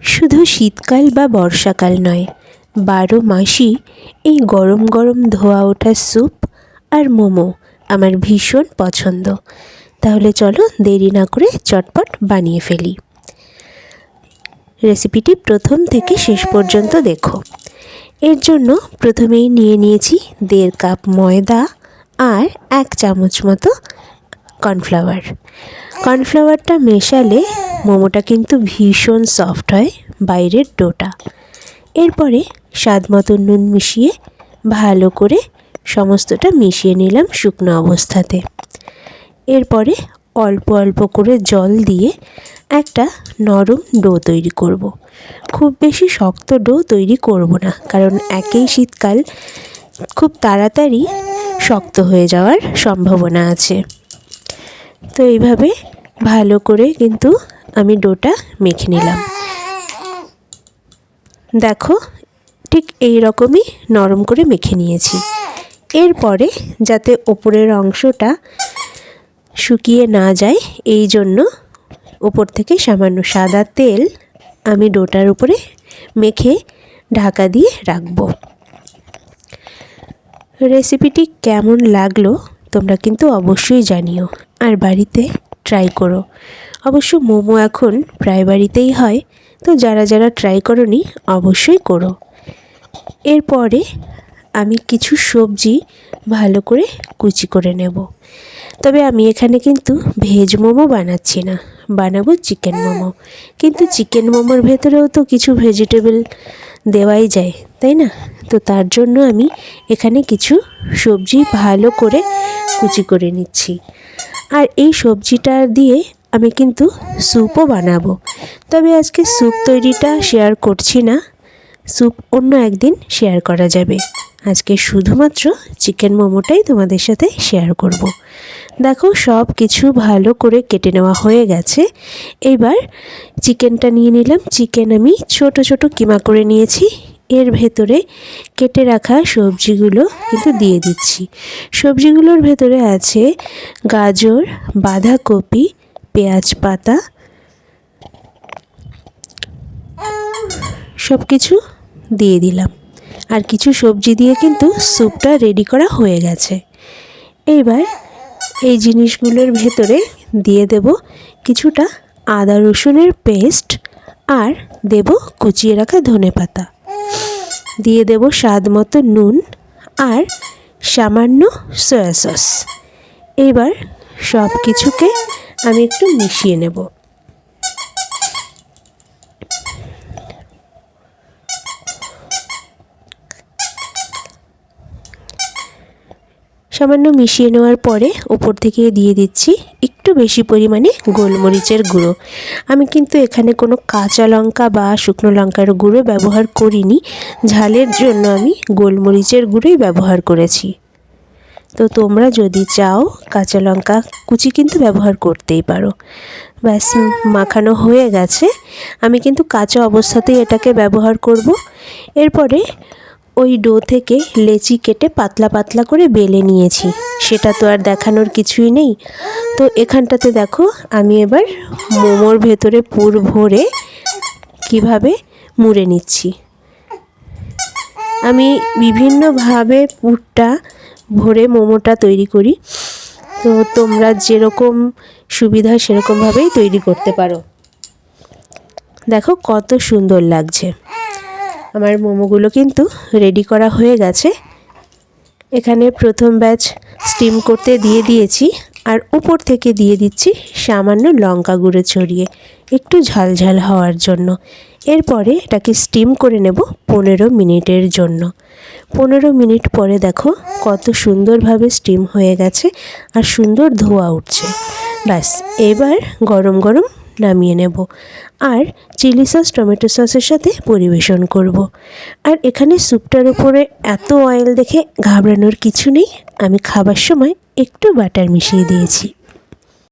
শুধু শীতকাল বা বর্ষাকাল নয়, বারো মাসই এই গরম গরম ধোয়া ওঠা স্যুপ আর মোমো আমার ভীষণ পছন্দ। তাহলে চলো দেরি না করে চটপট বানিয়ে ফেলি। রেসিপিটি প্রথম থেকে শেষ পর্যন্ত দেখো। এর জন্য প্রথমেই নিয়ে নিয়েছি দেড় কাপ ময়দা আর এক চামচ মতো কর্নফ্লাওয়ার। কর্নফ্লাওয়ারটা মেশালে মোমোটা কিন্তু ভীষণ সফট হয় বাইরের ডোটা। এরপরে স্বাদ মতো নুন মিশিয়ে ভালো করে সমস্তটা মিশিয়ে নিলাম শুকনো অবস্থাতে। এরপরে অল্প অল্প করে জল দিয়ে একটা নরম ডো তৈরি করব। খুব বেশি শক্ত ডো তৈরি করব না, কারণ একেই শীতকাল খুব তাড়াতাড়ি শক্ত হয়ে যাওয়ার সম্ভাবনা আছে। তো এইভাবে ভালো করে কিন্তু আমি ডোটা মেখে নিলাম। দেখো, ঠিক এই রকমই নরম করে মেখে নিয়েছি। এরপরে যাতে ওপরের অংশটা শুকিয়ে না যায়, এই জন্য ওপর থেকে সামান্য সাদা তেল আমি ডোটার উপরে মেখে ঢাকা দিয়ে রাখব। রেসিপিটি কেমন লাগল তোমরা কিন্তু অবশ্যই জানিও। আর বাড়িতে ট্রাই করো। অবশ্য মোমো এখন প্রায় বাড়িতেই হয়, তো যারা যারা ট্রাই করনি অবশ্যই করো। এরপরে আমি কিছু সবজি ভালো করে কুচি করে নেব। তবে আমি এখানে কিন্তু ভেজ মোমো বানাচ্ছি না, বানাবো চিকেন মোমো। কিন্তু চিকেন মোমোর ভেতরেও তো কিছু ভেজিটেবল দেওয়াই যায়, তাই না? তো তার জন্য আমি এখানে কিছু সবজি ভালো করে কুচি করে নিচ্ছি। আর এই সবজিটা দিয়ে আমি কিন্তু স্যুপও বানাবো। তবে আজকে স্যুপ তৈরিটা শেয়ার করছি না। স্যুপ অন্য একদিন শেয়ার করা যাবে। আজকে শুধুমাত্র চিকেন মোমোটাই তোমাদের সাথে শেয়ার করব। দেখো সব কিছু ভালো করে কেটে নেওয়া হয়ে গেছে। এবার চিকেনটা নিয়ে নিলাম। চিকেন আমি ছোট ছোট কিমা করে নিয়েছি। এর ভেতরে কেটে রাখা সবজিগুলো কিন্তু দিয়ে দিচ্ছি। সবজিগুলোর ভেতরে আছে গাজর, বাঁধাকপি পেঁয়াজ পাতা সব কিছু দিয়ে দিলাম। আর কিছু সবজি দিয়ে কিন্তু স্যুপটা রেডি করা হয়ে গেছে। এইবার এই জিনিসগুলোর ভেতরে দিয়ে দেব কিছুটা আদা রসুনের পেস্ট আর দেব কুচিয়ে রাখা ধনে পাতা। দিয়ে দেব স্বাদ মতো নুন আর সামান্য সয়া সস। এবার সব কিছুকে আমি একটু মিশিয়ে নেব। সামান্য মিশিয়ে নেওয়ার পরে ওপর থেকে দিয়ে দিচ্ছি একটু বেশি পরিমাণে গোলমরিচের গুঁড়ো। আমি কিন্তু এখানে কোনো কাঁচা লঙ্কা বা শুকনো লঙ্কার গুঁড়ো ব্যবহার করিনি। ঝালের জন্য আমি গোলমরিচের গুঁড়োই ব্যবহার করেছি। তো তোমরা যদি চাও কাঁচা লঙ্কা কুচি কিন্তু ব্যবহার করতেই পারো। ব্যাস, মাখানো হয়ে গেছে। আমি কিন্তু কাঁচা অবস্থাতেই এটাকে ব্যবহার করব। এরপরে ওই ডো থেকে লেচি কেটে পাতলা পাতলা করে বেলে নিয়েছি। সেটা তো আর দেখানোর কিছুই নেই। তো এখানটাতে দেখো, আমি এবার মোমোর ভেতরে পুর ভরে কীভাবে মুড়ে নিচ্ছি। আমি বিভিন্নভাবে পুরটা ভরে মোমোটা তৈরি করি। তো তোমরা যেরকম সুবিধা সেরকমভাবেই তৈরি করতে পারো। দেখো কত সুন্দর লাগছে। আমার মোমোগুলো কিন্তু রেডি করা হয়ে গেছে। এখানে প্রথম ব্যাচ স্টিম করতে দিয়ে দিয়েছি। আর উপর থেকে দিয়ে দিচ্ছি সামান্য লঙ্কা গুঁড়ো ছড়িয়ে, একটু ঝালঝাল হওয়ার জন্য। এরপরে এটাকে স্টিম করে নেব পনেরো মিনিটের জন্য। পনেরো মিনিট পরে দেখো কত সুন্দরভাবে স্টিম হয়ে গেছে আর সুন্দর ধোয়া উঠছে। ব্যাস, এবার গরম গরম নামিয়ে নেব আর চিলি সস, টমেটো সসের সাথে পরিবেশন করব। আর এখানে স্যুপটার উপরে এত অয়েল দেখে ঘাবড়ানোর কিছু নেই। আমি খাবার সময় একটু বাটার মিশিয়ে দিয়েছি।